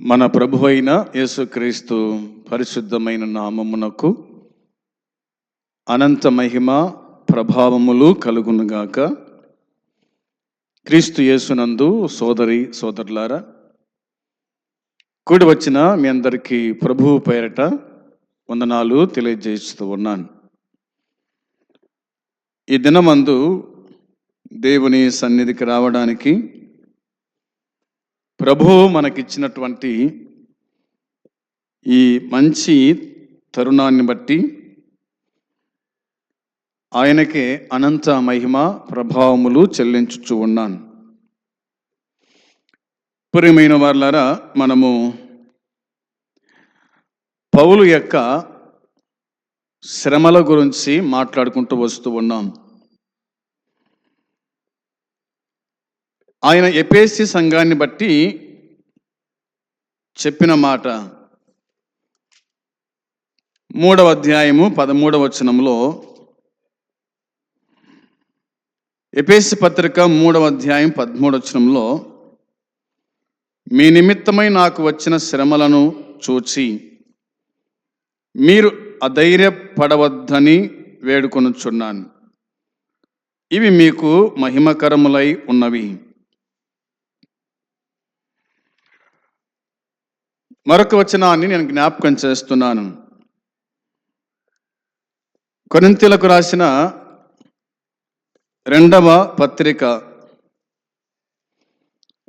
మన ప్రభు అయిన యేసుక్రీస్తు పరిశుద్ధమైన నామమునకు అనంత మహిమ ప్రభావములు కలుగునుగాక. క్రీస్తు యేసునందు సోదరి సోదరులారా కూడి వచ్చిన మీ అందరికీ ప్రభువు పేరట వందనాలు తెలియజేస్తూ ఉన్నాను. ఈ దినమందు దేవుని సన్నిధికి రావడానికి ప్రభువు మనకిచ్చినటువంటి ఈ మంచి తరుణాన్ని బట్టి ఆయనకే అనంత మహిమ ప్రభావములు చెల్లించుచు ఉన్నాను. ప్రియమైన వాళ్ళారా మనము పౌలు యొక్క శ్రమల గురించి మాట్లాడుకుంటూ వస్తూ ఉన్నాం. ఆయన ఎపేసి సంఘాన్ని బట్టి చెప్పిన మాట మూడవ అధ్యాయము పదమూడవ వచనంలో ఎపేసి పత్రిక మూడవ అధ్యాయం పదమూడవ వచనంలో మీ నిమిత్తమై నాకు వచ్చిన శ్రమలను చూచి మీరు అధైర్యపడవద్దని వేడుకొనుచున్నాను. ఇవి మీకు మహిమకరములై ఉన్నవి. మరొక వచనాన్ని నేను జ్ఞాపకం చేస్తున్నాను. కొరింతలకు రాసిన రెండవ పత్రిక.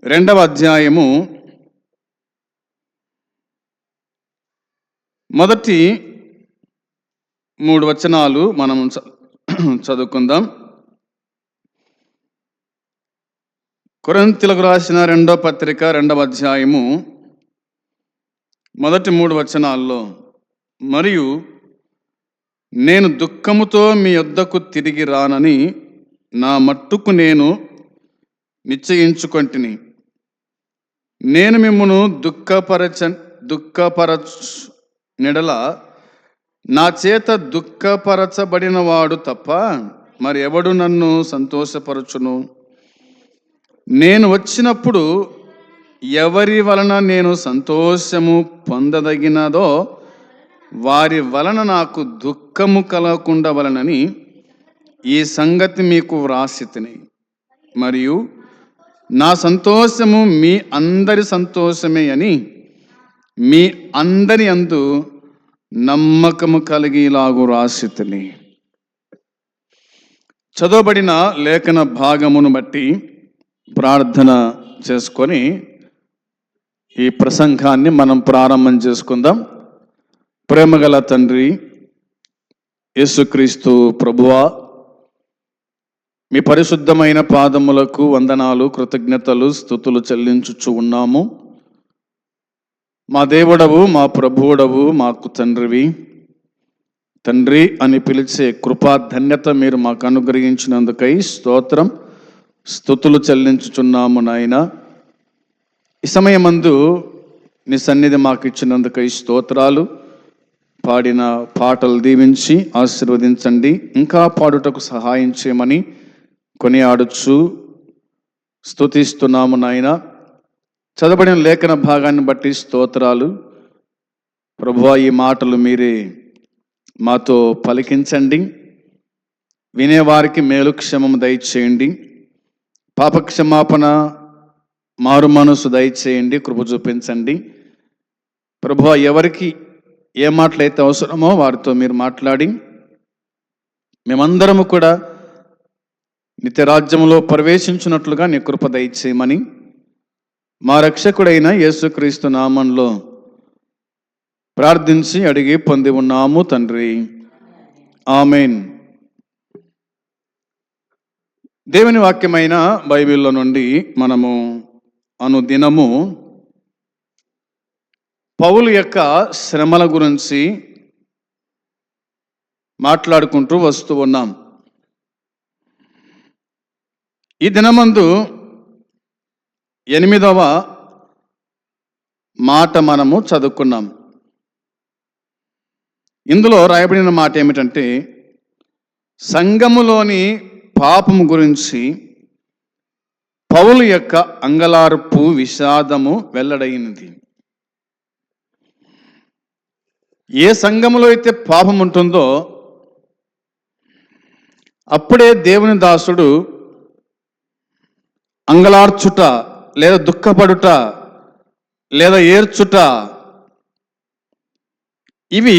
రెండవ అధ్యాయము మొదటి మూడు వచనాలు మనం చదువుకుందాం. కొరింతలకు రాసిన రెండవ పత్రిక రెండవ అధ్యాయము మొదటి మూడు వచనాల్లో మరియు నేను దుఃఖముతో మీ యొద్దకు తిరిగి రానని నా మట్టుకు నేను నిశ్చయించుకొంటిని. నేను మిమ్మను దుఃఖపరచ దుఃఖపరచు నెడల నా చేత దుఃఖపరచబడినవాడు తప్ప మరి ఎవడు నన్ను సంతోషపరచును? నేను వచ్చినప్పుడు ఎవరి వలన నేను సంతోషము పొందదగినదో వారి వలన నాకు దుఃఖము కలగకుండా వలనని ఈ సంగతి మీకు వ్రాసితిని. మరియు నా సంతోషము మీ అందరి సంతోషమే అని మీ అందరి అందు నమ్మకము కలిగేలాగు రాసితిని చదవబడిన లేఖన భాగమును బట్టి ప్రార్థన చేసుకొని ఈ ప్రసంగాన్ని మనం ప్రారంభం చేసుకుందాం. ప్రేమగల తండ్రి యేసుక్రీస్తు ప్రభువా మీ పరిశుద్ధమైన పాదములకు వందనాలు కృతజ్ఞతలు స్థుతులు చెల్లించుచు ఉన్నాము. మా దేవుడవు మా ప్రభువుడవు మాకు తండ్రివి. తండ్రి అని పిలిచే కృపా ధన్యత మీరు మాకు అనుగ్రహించినందుకై స్తోత్రం. స్థుతులు చెల్లించుచున్నాము నాయన. ఈ సమయమందు నీ సన్నిధి మాకు ఇచ్చినందుకై స్తోత్రాలు. పాడిన పాటలు దీవించి ఆశీర్వదించండి. ఇంకా పాడుటకు సహాయం చేయమని కొనియాడుచు స్తుతిస్తున్నాము నాయన. చదవబడిన లేఖన భాగాన్ని బట్టి స్తోత్రాలు. ప్రభువా ఈ మాటలు మీరే మాతో పలికించండి. వినేవారికి మేలు క్షమము దయచేయండి. పాపక్షమాపణ మారు మనసు దయచేయండి కృప చూపించండి. ప్రభు ఎవరికి ఏ మాటలైతే అవసరమో వారితో మీరు మాట్లాడి మేమందరము కూడా నిత్యరాజ్యంలో ప్రవేశించినట్లుగా నీ కృప దయచేయమని మా రక్షకుడైన యేసుక్రీస్తు నామంలో ప్రార్థించి అడిగి పొంది ఉన్నాము తండ్రి. ఆమెన్. దేవుని వాక్యమైన బైబిల్లో నుండి మనము అనుదినము పౌలు యొక్క శ్రమల గురించి మాట్లాడుకుంటూ వస్తూ ఉన్నాం. ఈ దినమందు ఎనిమిదవ మాట మనము చదువుకున్నాం. ఇందులో రాయబడిన మాట ఏమిటంటే సంఘములోని పాపము గురించి పౌలు యొక్క అంగలార్పు విషాదము వెల్లడైనది. ఏ సంఘములో అయితే పాపం ఉంటుందో అప్పుడే దేవుని దాసుడు అంగలార్చుట లేదా దుఃఖపడుట లేదా ఏర్చుట ఇవి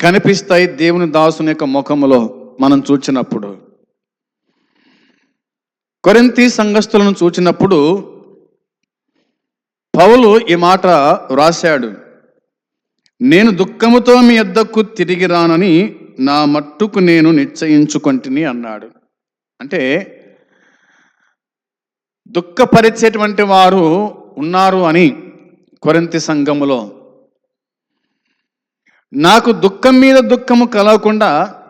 కనిపిస్తాయి దేవుని దాసుని యొక్క ముఖములో మనం చూచినప్పుడు. కొరింతి సంఘస్థులను చూచినప్పుడు పౌలు ఈ మాట వ్రాశాడు నేను దుఃఖముతో మీ యొద్దకు తిరిగి రానని నా మట్టుకు నేను నిశ్చయించుకొంటిని అన్నాడు. అంటే దుఃఖపరిచేటువంటి వారు ఉన్నారు అని కొరంతి సంఘములో. నాకు దుఃఖం మీద దుఃఖము కలగకుండా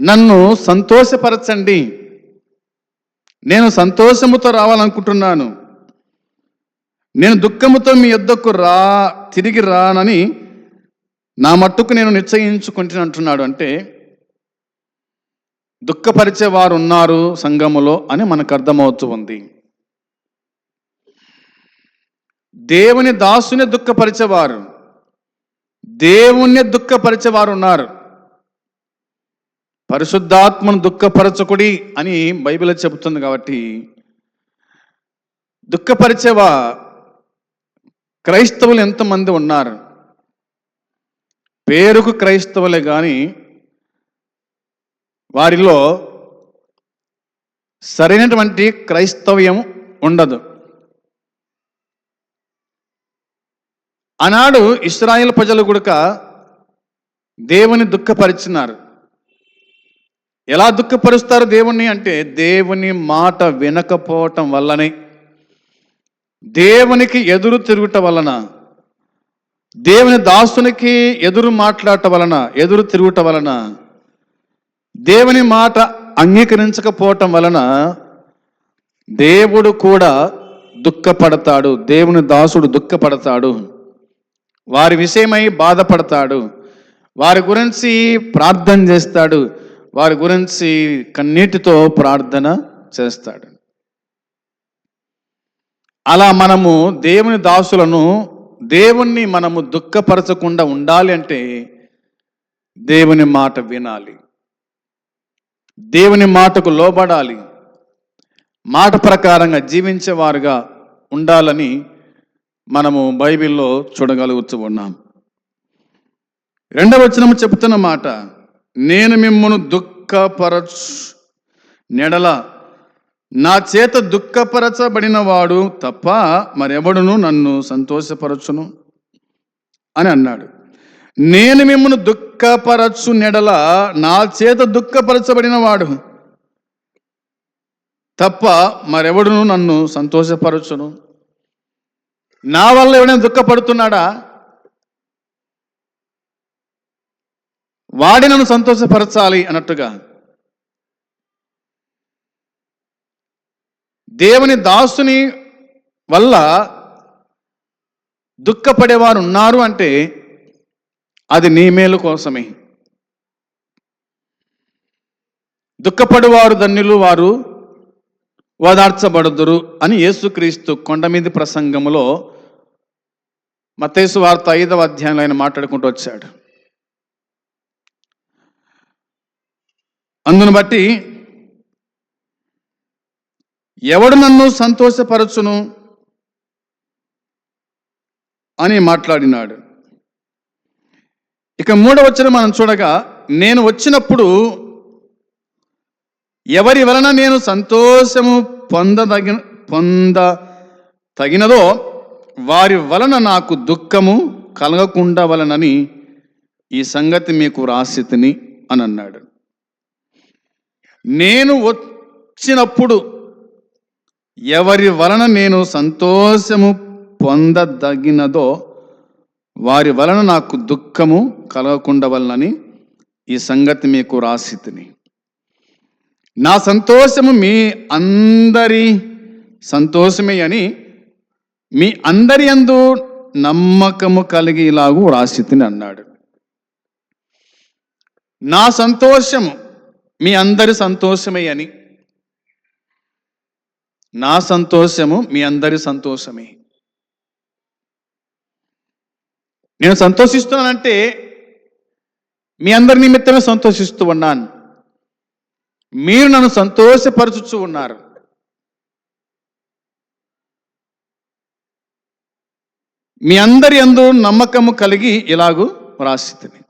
నన్ను సంతోషపరచండి. నేను సంతోషముతో రావాలనుకుంటున్నాను. నేను దుఃఖముతో మీ యొద్దకు రా తిరిగి రానని నా మట్టుకు నేను నిశ్చయించుకుంటున్నాడు అంటే దుఃఖపరిచే వారు ఉన్నారు సంఘములో అని మనకు అర్థమవుతూ ఉంది. దేవుని దాసుని దుఃఖపరిచేవారు దేవుణ్ణి దుఃఖపరిచేవారు ఉన్నారు పరిశుద్ధాత్మను దుఃఖపరచకుడి అని బైబిల్ చెబుతుంది కాబట్టి దుఃఖపరిచేవా క్రైస్తవులు ఎంతమంది ఉన్నారు? పేరుకు క్రైస్తవులే కానీ వారిలో సరైనటువంటి క్రైస్తవ్యం ఉండదు. ఆనాడు ఇస్రాయేల్ ప్రజలు గుడక దేవుని దుఃఖపరిచినారు. ఎలా దుఃఖపరుస్తారు దేవుణ్ణి అంటే దేవుని మాట వినకపోవటం వల్లనే. దేవునికి ఎదురు తిరుగుట వలన దేవుని దాసునికి ఎదురు మాట్లాడటం వలన ఎదురు తిరుగుట వలన దేవుని మాట అంగీకరించకపోవటం వలన దేవుడు కూడా దుఃఖపడతాడు దేవుని దాసుడు దుఃఖపడతాడు వారి విషయమై బాధపడతాడు వారి గురించి ప్రార్థన చేస్తాడు వారి గురించి కన్నీటితో ప్రార్థన చేస్తాడు. అలా మనము దేవుని దాసులను దేవుణ్ణి మనము దుఃఖపరచకుండా ఉండాలి అంటే దేవుని మాట వినాలి. దేవుని మాటకు లోబడాలి. మాట ప్రకారంగా జీవించేవారుగా ఉండాలని మనము బైబిల్లో చూడగలుగుతూ ఉన్నాం. రెండవ వచనము చెబుతున్న మాట నేను మిమ్మను దుఃఖపరచు నెడల నా చేత దుఃఖపరచబడిన వాడు తప్ప మరెవడును నన్ను సంతోషపరచును అని అన్నాడు. నేను మిమ్మను దుఃఖపరచు నెడల నా చేత దుఃఖపరచబడిన వాడు తప్ప మరెవడును నన్ను సంతోషపరచును. నా వల్ల ఎవడైనా దుఃఖపడుతున్నాడా? వాడి నన్ను సంతోషపరచాలి అన్నట్టుగా. దేవుని దాసుని వల్ల దుఃఖపడేవారు ఉన్నారు అంటే అది నీ మేలు కోసమే. దుఃఖపడువారు ధన్యులు వారు ఓదార్చబడుదురు అని యేసుక్రీస్తు కొండ మీద ప్రసంగంలో మతేసు వార్త ఐదవ అధ్యాయంలో ఆయన మాట్లాడుకుంటూ వచ్చాడు. అందును బట్టి ఎవడు నన్ను సంతోషపరచును అని మాట్లాడినాడు. ఇక మూడవచనం మనం చూడగా నేను వచ్చినప్పుడు ఎవరి వలన నేను సంతోషము పొందదగిన పొంద తగినదో వారి వలన నాకు దుఃఖము కలగకుండా వలనని ఈ సంగతి మీకు రాసితిని అని అన్నాడు. నేను వచ్చినప్పుడు ఎవరి వలన నేను సంతోషము పొందదగినదో వారి వలన నాకు దుఃఖము కలగకుండా వలనని ఈ సంగతి మీకు రాసితిని. నా సంతోషము మీ అందరి సంతోషమే అని మీ అందరి అందు నమ్మకము కలిగేలాగు ఇలాగూ రాసితిని అన్నాడు. నా సంతోషము మీ అందరి సంతోషమే అని. నా సంతోషము మీ అందరి సంతోషమే. నేను సంతోషిస్తున్నానంటే మీ అందరి నిమిత్తమే సంతోషిస్తూ ఉన్నాను. మీరు నన్ను సంతోషపరచుచు ఉన్నారు. మీ అందరి అందు నమ్మకము కలిగి ఇలాగూ రాసితిని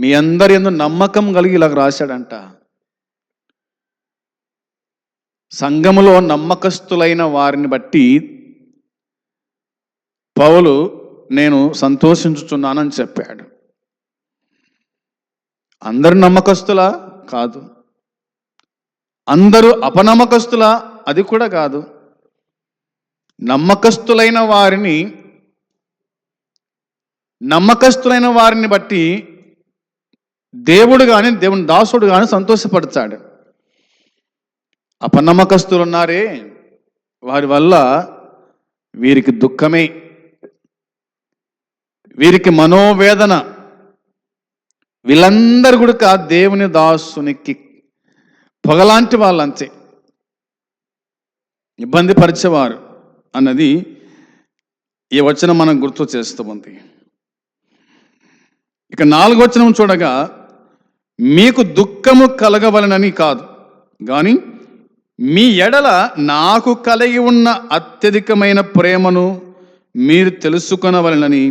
మీ అందరి ఎందు నమ్మకం కలిగి ఇలాగ రాశాడంట. సంఘములో నమ్మకస్తులైన వారిని బట్టి పౌలు నేను సంతోషించుచున్నానని చెప్పాడు. అందరు నమ్మకస్తులా? కాదు. అందరూ అపనమ్మకస్తులా? అది కూడా కాదు. నమ్మకస్తులైన వారిని నమ్మకస్తులైన వారిని బట్టి దేవుడు కానీ దేవుని దాసుడు కానీ సంతోషపడతాడు. అపనమ్మకస్తులు ఉన్నారే వారి వల్ల వీరికి దుఃఖమే. వీరికి మనోవేదన. వీళ్ళందరూ కూడా దేవుని దాసునికి పొగలాంటి వాళ్ళంతే. ఇబ్బంది పరిచేవారు అన్నది ఈ వచనం మనం గుర్తు చేస్తూ ఉంది. ఇక నాలుగు వచనం చూడగా మీకు దుఃఖము కలగవలనని కాదు. కానీ మీ ఎడల నాకు కలిగి ఉన్న అత్యధికమైన ప్రేమను మీరు తెలుసుకొనవలనని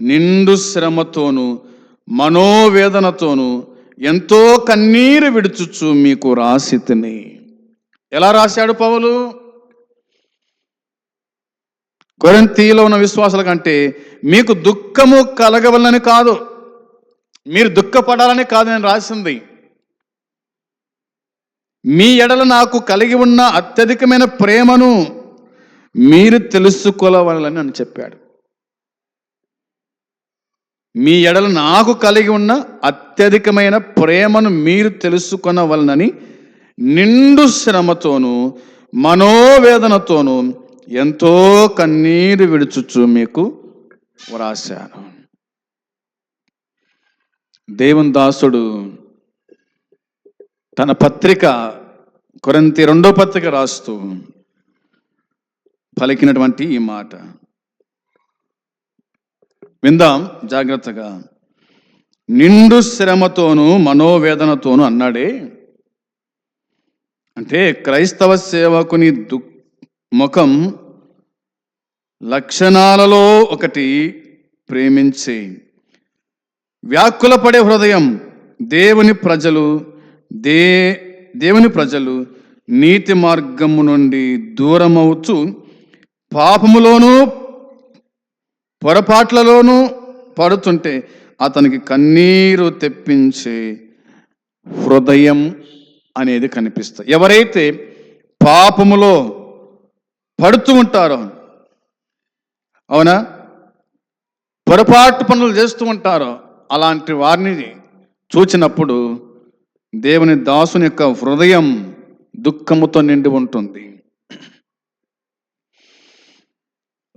నిండు శ్రమతోనూ మనోవేదనతోనూ ఎంతో కన్నీరు విడుచుచు మీకు రాసితిని. ఎలా రాశాడు పౌలు? కొరంతీలో ఉన్న విశ్వాసాల కంటే మీకు దుఃఖము కలగవలని కాదు. మీరు దుఃఖపడాలని కాదు నేను రాసింది. మీ ఎడల నాకు కలిగి ఉన్న అత్యధికమైన ప్రేమను మీరు తెలుసుకోవాలని అని చెప్పాడు. మీ ఎడల నాకు కలిగి ఉన్న అత్యధికమైన ప్రేమను మీరు తెలుసుకొనవలనని నిండు శ్రమతోనూ మనోవేదనతోను ఎంతో కన్నీరు విడుచుచు మీకు వ్రాశాను. దేవుని దాసుడు తన పత్రిక కొరంతి రెండో పత్రిక రాస్తూ పలికినటువంటి ఈ మాట. విందాం జాగ్రత్తగా. నిండు శ్రమతోను మనోవేదనతోను అన్నాడే. అంటే క్రైస్తవ సేవకుని దు ముఖం లక్షణాలలో ఒకటి ప్రేమించి. వ్యాకులపడే హృదయం దేవుని ప్రజలు దే దేవుని ప్రజలు నీతి మార్గము నుండి దూరమవుతూ పాపములోనూ పొరపాట్లలోనూ పడుతుంటే అతనికి కన్నీరు తెప్పించే హృదయం అనేది కనిపిస్తుంది. ఎవరైతే పాపములో పడుతూ ఉంటారో అవునా? పొరపాటు పనులు చేస్తూ ఉంటారో అలాంటి వారిని చూచినప్పుడు దేవుని దాసుని యొక్క హృదయం దుఃఖముతో నిండి ఉంటుంది.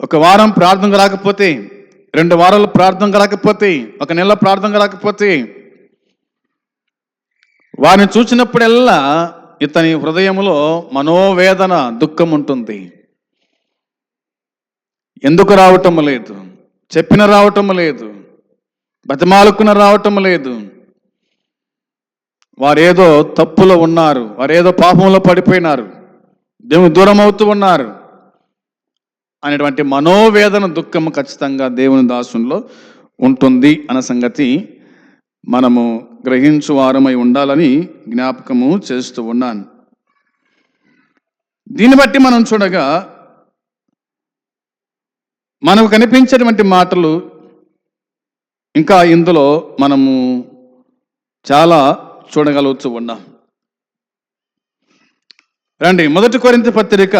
ఒక వారం ప్రార్థన రాకపోతే రెండు వారాలు ప్రార్థన రాకపోతే ఒక నెల ప్రార్థన రాకపోతే వారిని చూసినప్పుడల్లా ఇతని హృదయంలో మనోవేదన దుఃఖం ఉంటుంది. ఎందుకు రావటం లేదు? చెప్పిన రావటం లేదు. బతిమాలుకున్న రావటం లేదు. వారేదో తప్పులో ఉన్నారు. వారేదో పాపంలో పడిపోయినారు. దేవుని దూరం అవుతూ ఉన్నారు. అనేటువంటి మనోవేదన దుఃఖము ఖచ్చితంగా దేవుని దాసుల్లో ఉంటుంది అన్న సంగతి మనము గ్రహించు వారమై ఉండాలని జ్ఞాపకము చేస్తూ ఉన్నాను. దీన్ని బట్టి మనం చూడగా మనకు కనిపించేటువంటి మాటలు ఇంకా ఇందులో మనము చాలా చూడగలుగుతూ ఉన్నాం. రండి మొదటి కొరింత పత్రిక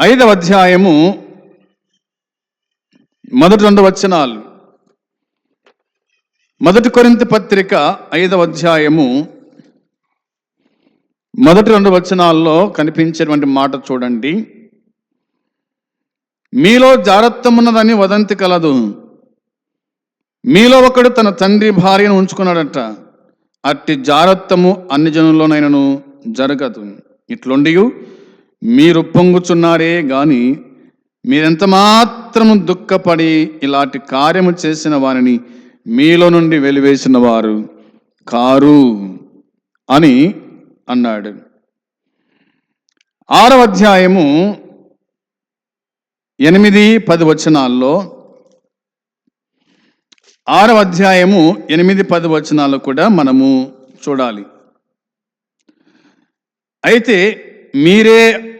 ఐదవ అధ్యాయము మొదటి రెండు వచనాలు. మొదటి కొరింత పత్రిక ఐదవ అధ్యాయము మొదటి రెండు వచనాల్లో కనిపించేటువంటి మాట చూడండి. మీలో జాగ్రత్తమున్నదని వదంతి కలదు. మీలో ఒకడు తన తండ్రి భార్యను ఉంచుకున్నాడట. అట్టి జారత్వము అన్ని జనుల్లోనైనను జరగదు. ఇట్లుండి మీరు పొంగుచున్నారే గాని మీరెంత మాత్రము దుఃఖపడి ఇలాంటి కార్యము చేసిన వారిని మీలో నుండి వెలివేసిన వారు కారు అని అన్నాడు. ఆరవ అధ్యాయము ఎనిమిది పది వచనాల్లో ఆరవ అధ్యాయము ఎనిమిది పది వచనాలు కూడా మనము చూడాలి. అయితే మీరే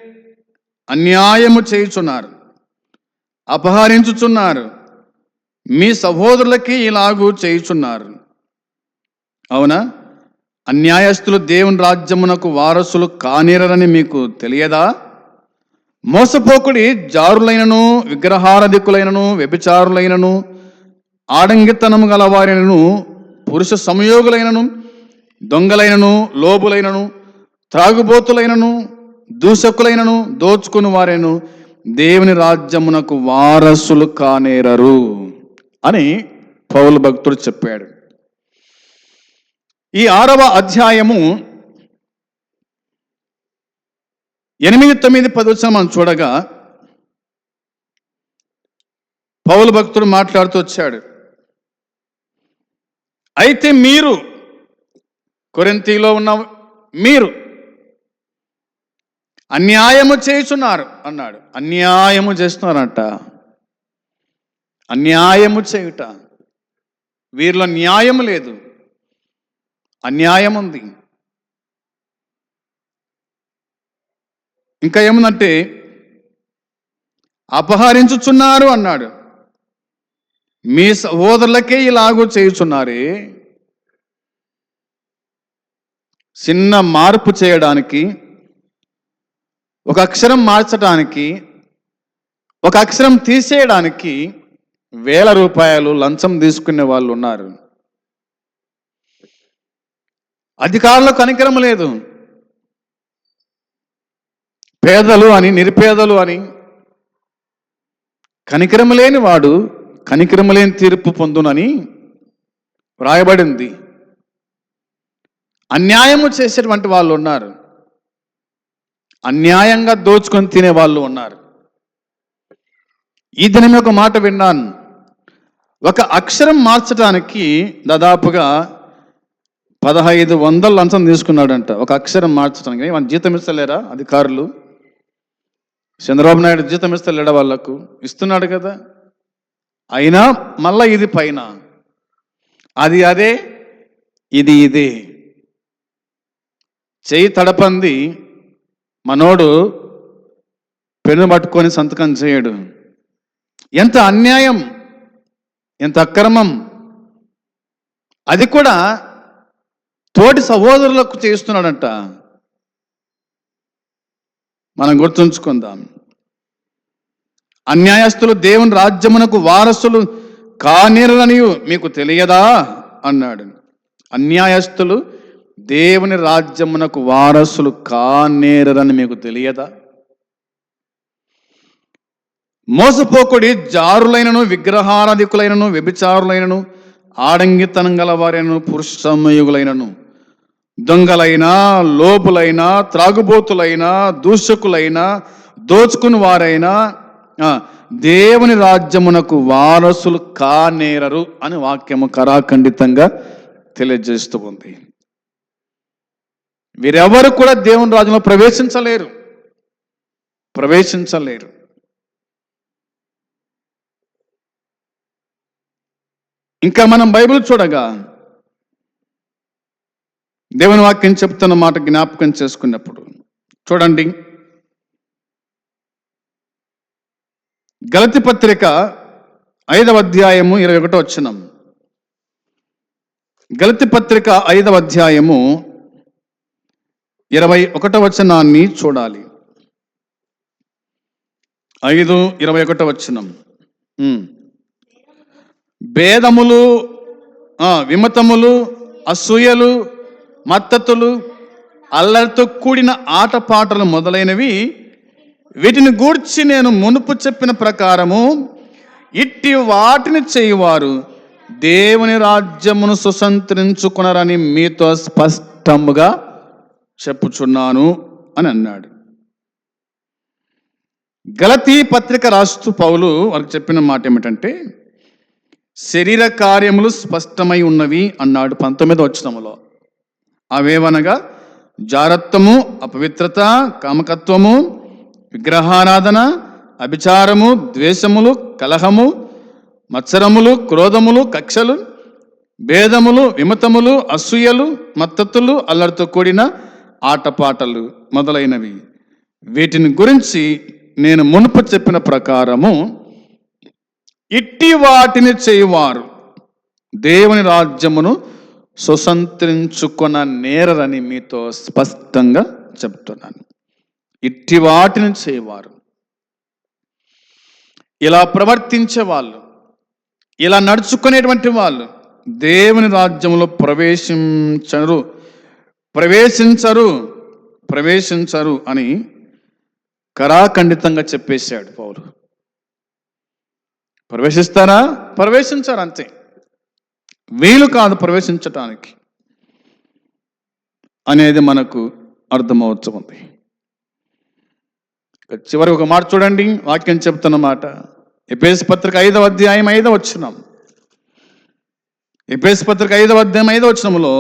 అన్యాయము చేయుచున్నారు అపహరించుచున్నారు మీ సహోదరులకి ఇలాగూ చేయుచున్నారు. అవునా? అన్యాయస్తులు దేవుని రాజ్యమునకు వారసులు కానేరని మీకు తెలియదా? మోసపోకుడి జారులైనను విగ్రహారధికులైనను వ్యభిచారులైనను ఆడంగితనము గలవారినను పురుష సంయోగులైనను దొంగలైనను లోబులైనను త్రాగుబోతులైనను దూషకులైనను దోచుకుని వారేను దేవుని రాజ్యమునకు వారసులు కానేరరు అని పౌలు భక్తుడు చెప్పాడు. ఈ ఆరవ అధ్యాయము ఎనిమిది తొమ్మిది పది మనం చూడగా పౌలు భక్తుడు మాట్లాడుతూ వచ్చాడు. అయితే మీరు కొరింతీలో ఉన్న మీరు అన్యాయము చేయుచున్నారు అన్నాడు. అన్యాయము చేస్తున్నారంట. అన్యాయము చేయుట. వీరిలో న్యాయం లేదు. అన్యాయం ఉంది. ఇంకా ఏముందంటే అపహరించుచున్నారు అన్నాడు. మీ సహోదరులకే ఇలాగూ చేయుచున్నారే. చిన్న మార్పు చేయడానికి ఒక అక్షరం మార్చడానికి ఒక అక్షరం తీసేయడానికి వేల రూపాయలు లంచం తీసుకునే వాళ్ళు ఉన్నారు. అధికారులకు కనికరం లేదు. పేదలు అని నిరుపేదలు అని కనికరం లేని వాడు కనికరం లేని తీర్పు పొందునని వ్రాయబడింది. అన్యాయము చేసేటువంటి వాళ్ళు ఉన్నారు. అన్యాయంగా దోచుకొని తినే వాళ్ళు ఉన్నారు. ఈ దినం ఒక మాట విన్నాను. ఒక అక్షరం మార్చడానికి దాదాపుగా పదహైదు వందల లంచం తీసుకున్నాడంట. ఒక అక్షరం మార్చడానికి మన జీతం ఇస్తలేరా అధికారులు? చంద్రబాబు నాయుడు జీతం ఇస్తలేడా వాళ్ళకు? ఇస్తున్నాడు కదా. అయినా మళ్ళా ఇది పైన. అది అదే ఇది ఇదే. చేయి తడపంది మనోడు పెన్ను పట్టుకొని సంతకం చేయడు. ఎంత అన్యాయం ఎంత అక్రమం. అది కూడా తోటి సహోదరులకు చేస్తున్నాడంట మనం గుర్తుంచుకుందాం. అన్యాయస్తులు దేవుని రాజ్యమునకు వారసులు కానేరనియు మీకు తెలియదా? అన్నాడు. అన్యాయస్తులు దేవుని రాజ్యమునకు వారసులు కానేరని మీకు తెలియదా? మోసపోకుడి జారులైనను విగ్రహారాధికులైనను వ్యభిచారులైనను ఆడంగితనం గలవారైనను పురుషమయుగులైనను దొంగలైనా లోపులైనా త్రాగుబోతులైనా దూషకులైనా దోచుకుని వారైనా దేవుని రాజ్యమునకు వారసులు కానేరరు అని వాక్యము కరాఖండితంగా తెలియజేస్తూ ఉంది. వీరెవరు కూడా దేవుని రాజ్యంలో ప్రవేశించలేరు. ప్రవేశించలేరు. ఇంకా మనం బైబిల్ చూడగా దేవుని వాక్యం చెప్తున్న మాట జ్ఞాపకం చేసుకున్నప్పుడు చూడండి. గలతి పత్రిక ఐదవ అధ్యాయము ఇరవై ఒకటో వచ్చినం గలతి పత్రిక ఐదవ అధ్యాయము ఇరవై ఒకట వచనాన్ని చూడాలి. ఐదు ఇరవై ఒకట వచనం. భేదములు విమతములు అసూయలు మత్తతులు అల్లరితో కూడిన ఆటపాటలు మొదలైనవి వీటిని గూర్చి నేను మునుపు చెప్పిన ప్రకారము ఇట్టి వాటిని చేయువారు దేవుని రాజ్యమును సుసంతరించుకున్నారని మీతో స్పష్టముగా చెప్పుచున్నాను అని అన్నాడు. గలతీ పత్రిక రాస్తూ పౌలు వారికి చెప్పిన మాట ఏమిటంటే శరీర కార్యములు స్పష్టమై ఉన్నవి అన్నాడు పంతొమ్మిదో వచ్చినములో అవేవనగా జారత్వము అపవిత్రత కామకత్వము విగ్రహారాధన అభిచారము ద్వేషములు కలహము మత్సరములు క్రోధములు కక్షలు భేదములు విమతములు అసూయలు మత్తతులు అల్లరితో కూడిన ఆటపాటలు మొదలైనవి. వీటిని గురించి నేను మునుపు చెప్పిన ప్రకారము ఇట్టి వాటిని చేయువారు. దేవుని రాజ్యమును సుసంతరించుకున్న నేరని మీతో స్పష్టంగా చెప్తున్నాను. ఇట్టి వాటిని చేయవారు. ఇలా ప్రవర్తించే వాళ్ళు ఇలా నడుచుకునేటువంటి వాళ్ళు దేవుని రాజ్యంలో ప్రవేశించరు. ప్రవేశించరు ప్రవేశించరు అని కరాఖండితంగా చెప్పేశాడు పౌలు. ప్రవేశిస్తారా? ప్రవేశించారు అంతే. వీలు కాదు ప్రవేశించటానికి అనేది మనకు అర్థమవచ్చు ఉంది. చివరి ఒక మాట చూడండి వాక్యం చెప్తున్న మాట. ఎపేస్ పత్రిక ఐదవ అధ్యాయం ఐదవ వచ్చినాం ఎపేస్ పత్రిక ఐదవ అధ్యాయం ఐదవ వచ్చినంలో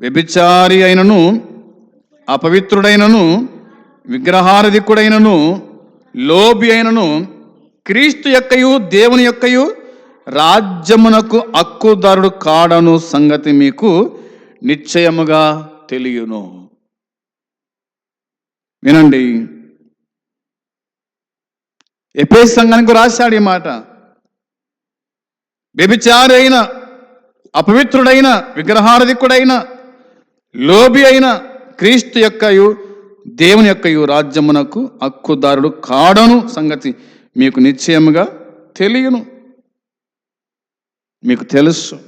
వ్యభిచారి అయినను అపవిత్రుడైనను విగ్రహారధికుడైనను లోబి అయినను క్రీస్తు యొక్కయు దేవుని యొక్కయు రాజ్యమునకు హక్కుదారుడు కాడను సంగతి మీకు నిశ్చయముగా తెలియను. వినండి. ఎపేస్ సంఘానికి రాశాడు ఈ మాట. వ్యభిచారి అయిన అపవిత్రుడైన విగ్రహారధికుడైన లోబి అయిన క్రీస్తు యొక్కయు దేవుని యొక్కయు రాజ్యమునకు హక్కుదారుడు కాడను సంగతి మీకు నిశ్చయముగా తెలియను. మీకు తెలుసు.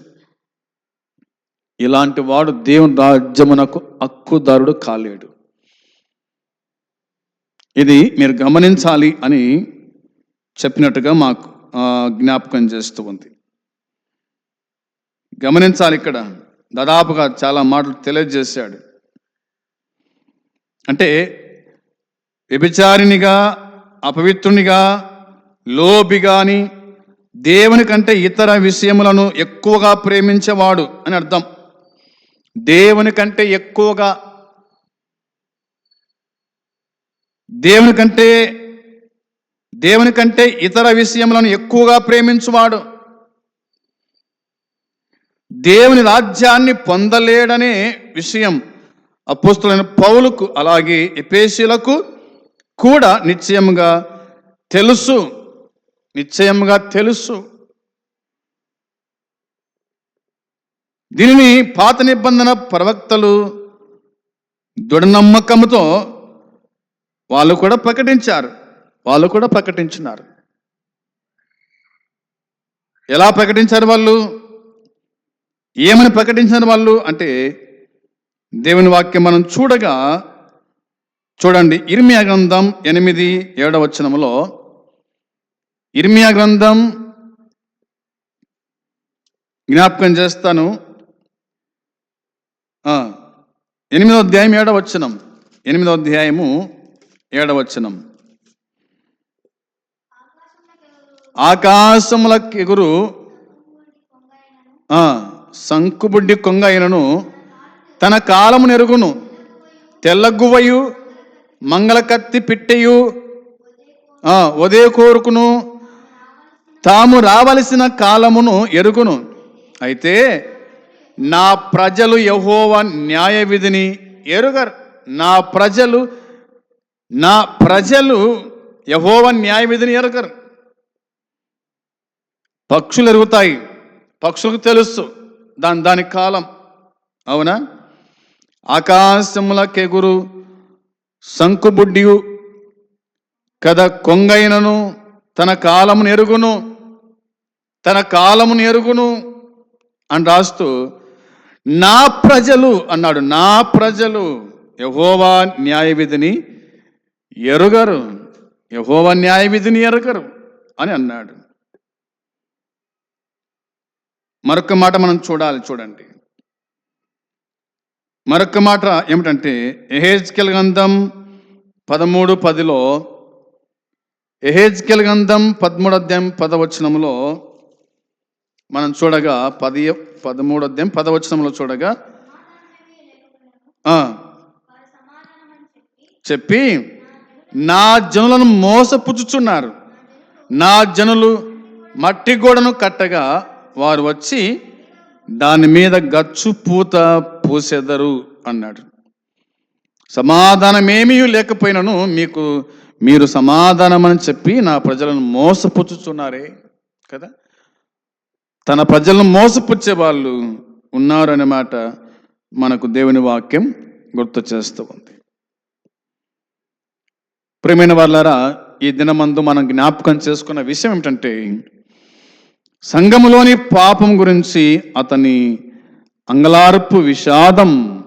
ఇలాంటి వాడు దేవుని రాజ్యమునకు హక్కుదారుడు కాలేడు. ఇది మీరు గమనించాలి అని చెప్పినట్టుగా మాకు జ్ఞాపకం చేస్తూ ఉంది. గమనించాలి ఇక్కడ. దాదాపుగా చాలా మాటలు తెలియజేశాడు. అంటే వ్యభిచారినిగా అపవిత్రునిగా లోబిగాని దేవుని కంటే ఇతర విషయములను ఎక్కువగా ప్రేమించేవాడు అని అర్థం. దేవుని కంటే ఎక్కువగా దేవుని కంటే దేవుని కంటే ఇతర విషయములను ఎక్కువగా ప్రేమించువాడు. దేవుని రాజ్యాన్ని పొందలేడనే విషయం అపోస్తులైన పౌలుకు అలాగే ఎపేసీలకు కూడా నిశ్చయంగా తెలుసు. నిశ్చయంగా తెలుసు. దీనిని పాత నిబంధన ప్రవక్తలు దృఢనమ్మకంతో వాళ్ళు కూడా ప్రకటించారు. వాళ్ళు కూడా ప్రకటించినారు. ఎలా ప్రకటించారు వాళ్ళు? ఏమని ప్రకటించారు వాళ్ళు? అంటే దేవుని వాక్యం మనం చూడగా చూడండి ఇర్మియా గ్రంథం ఎనిమిది ఏడవచనంలో వచనములో ఇర్మియా గ్రంథం జ్ఞాపకం చేస్తాను. ఎనిమిదో అధ్యాయం ఏడవచనం ఎనిమిదో అధ్యాయము ఏడవచనం ఆకాశములకు ఎగురు ఆ, సంకుబుడ్డి కొంగ అయినను తన కాలము నెరుగును తెల్లగువ్వయు మంగళకత్తి పిట్టెయు ఉదయ కోరుకును. తాము రావలసిన కాలమును ఎరుగును. అయితే నా ప్రజలు యహోవ న్యాయ విధిని ఎరుగరు. నా ప్రజలు నా ప్రజలు యహోవ న్యాయ విధిని ఎరగరు. పక్షులు ఎరుగుతాయి పక్షులకు తెలుసు. దాని దాని కాలం. అవునా? ఆకాశములకెగురు శంకుబుడ్డియు కథ కొంగైనను తన కాలమును ఎరుగును తన కాలమును ఎరుగును అని రాస్తూ నా ప్రజలు అన్నాడు. నా ప్రజలు యహోవా న్యాయవిధిని ఎరుగరు. యహోవా న్యాయవిధిని ఎరగరు అని అన్నాడు. మరొక మాట మనం చూడాలి చూడండి. మరొక మాట ఏమిటంటే ఎహేజ్కెల్ గంధం పదమూడు పదిలో ఎహేజ్కెల్ గంధం పదమూడు అధ్యాయం పదవచనంలో మనం చూడగా పది పదమూడు అధ్యాయం పదవచనంలో చూడగా చెప్పి నా జనులను మోసపుచ్చుచున్నారు. నా జనులు మట్టి గోడను కట్టగా వారు వచ్చి దాని మీద గచ్చు పూత పూసెదరు అన్నాడు. సమాధానమేమీ లేకపోయినను మీకు మీరు సమాధానమని చెప్పి నా ప్రజలను మోసపుచ్చుచున్నారే కదా? తన ప్రజలను మోసపుచ్చే వాళ్ళు ఉన్నారు మాట మనకు దేవుని వాక్యం గుర్తు చేస్తూ ఉంది. ప్రియమైన వాళ్ళారా ఈ దినమందు మనం జ్ఞాపకం చేసుకున్న విషయం ఏమిటంటే సంఘములోని పాపం గురించి అతని అంగలార్పు విషాదం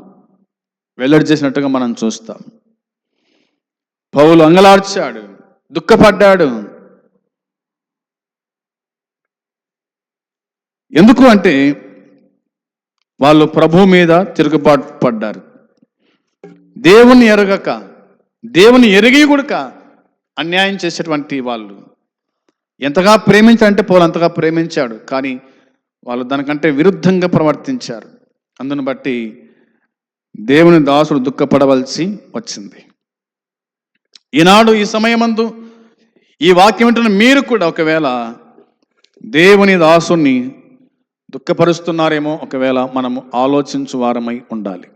వెల్లడి చేసినట్టుగా మనం చూస్తాం. పౌలు అంగలార్చాడు దుఃఖపడ్డాడు. ఎందుకు అంటే వాళ్ళు ప్రభు మీద తిరుగుబాటు పడ్డారు. దేవుని ఎరగక దేవుని ఎరిగి కూడక అన్యాయం చేసేటువంటి వాళ్ళు ఎంతగా ప్రేమించాడంటే పౌలు అంతగా ప్రేమించాడు కానీ వాళ్ళు దానికంటే విరుద్ధంగా ప్రవర్తించారు. అందును బట్టి దేవుని దాసుడు దుఃఖపడవలసి వచ్చింది. ఈనాడు ఈ సమయమందు ఈ వాక్యం వింటున్న మీరు కూడా ఒకవేళ దేవుని దాసుని దుఃఖపరుస్తున్నారేమో ఒకవేళ మనము ఆలోచించు వారమై ఉండాలి.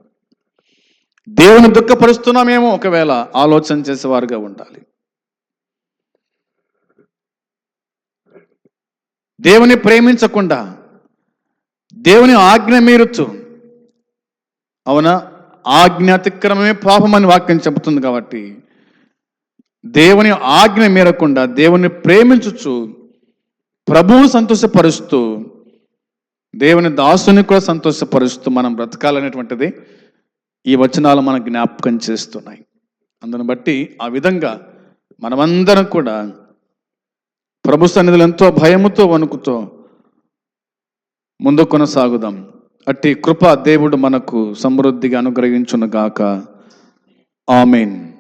దేవుని దుఃఖపరుస్తున్నామేమో ఒకవేళ ఆలోచన చేసేవారుగా ఉండాలి. దేవుని ప్రేమించకుండా దేవుని ఆజ్ఞ మీరుచు అవునా? ఆజ్ఞ అతిక్రమమే పాపమని వాక్యం చెబుతుంది కాబట్టి దేవుని ఆజ్ఞ మీరకుండా దేవుని ప్రేమించుచు ప్రభువు సంతోషపరుస్తూ దేవుని దాసుని కూడా సంతోషపరుస్తూ మనం బ్రతకాలనేటువంటిది ఈ వచనాలు మన జ్ఞాపకం చేస్తున్నాయి. అందును బట్టి ఆ విధంగా మనమందరం కూడా ప్రభు సన్నిధులు ఎంతో భయముతో వణుకుతో ముందు కొనసాగుదాం. అట్టి కృప దేవుడు మనకు సమృద్ధిగా అనుగ్రహించును గాక. ఆమెన్.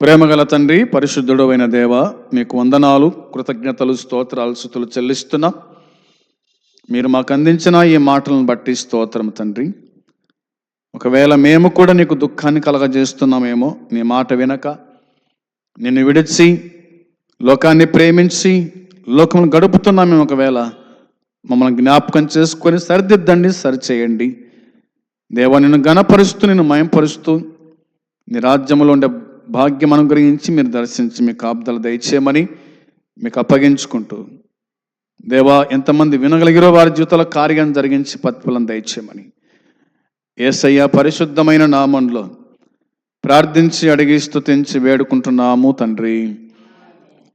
ప్రేమగల తండ్రి పరిశుద్ధుడు అయిన దేవ మీకు వందనాలు కృతజ్ఞతలు స్తోత్రాలు స్థుతులు చెల్లిస్తున్నా. మీరు మాకు అందించిన ఈ మాటలను బట్టి స్తోత్రం తండ్రి. ఒకవేళ మేము కూడా నీకు దుఃఖాన్ని కలగజేస్తున్నామేమో నీ మాట వినక నిన్ను విడిచి లోకాన్ని ప్రేమించి లోకమును గడుపుతున్నామేమో ఒకవేళ మమ్మల్ని జ్ఞాపకం చేసుకొని సరిదిద్దండి సరిచేయండి. దేవా నిన్ను గణపరుస్తూ నిన్ను మయంపరుస్తూ నీ రాజ్యంలో ఉండే భాగ్యం అనుగ్రహించి మీరు దర్శించి మీ కాపుదల దయచేయమని మీకు అప్పగించుకుంటూ. దేవా ఎంతమంది వినగలిగిరో వారి జీవితంలో కార్యం జరిగించి పత్ఫలం దయచేయమని. ఏసయ్య పరిశుద్ధమైన నామంలో ప్రార్థించి అడిగి స్థుతించి వేడుకుంటున్నాము తండ్రి.